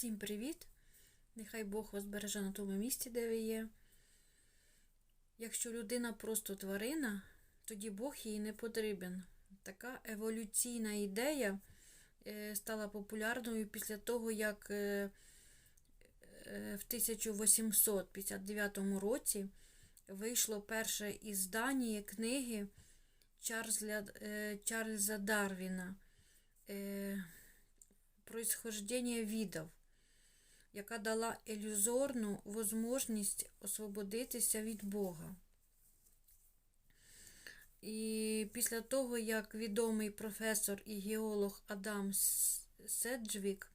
Всім привіт! Нехай Бог вас береже на тому місці, де ви є. Якщо людина просто тварина, тоді Бог їй не потрібен. Така еволюційна ідея е, стала популярною після того, як е, е, в 1859 році вийшло перше іздання книги Чарльза, Дарвіна «Происхождение видов», яка дала ілюзорну можливість освободитися від Бога. І після того, як відомий професор і геолог Адам Седжвік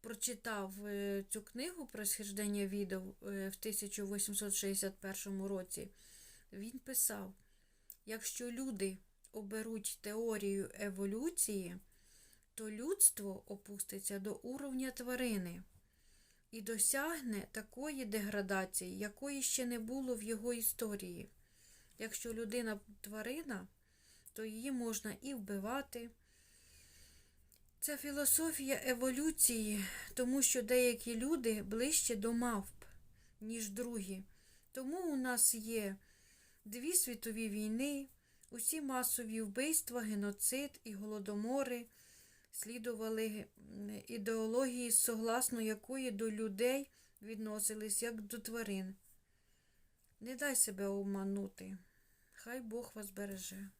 прочитав е, цю книгу «Происхождение видов» е, в 1861 році, він писав: якщо люди оберуть теорію еволюції, то людство опуститься до уровня тварини і досягне такої деградації, якої ще не було в його історії. Якщо людина тварина, то її можна і вбивати. Це філософія еволюції, тому що деякі люди ближче до мавп, ніж другі. Тому у нас є дві світові війни, усі масові вбивства, геноцид і голодомори слідували ідеології, согласно якої до людей відносились як до тварин. Не дай себе обманути. Хай Бог вас береже.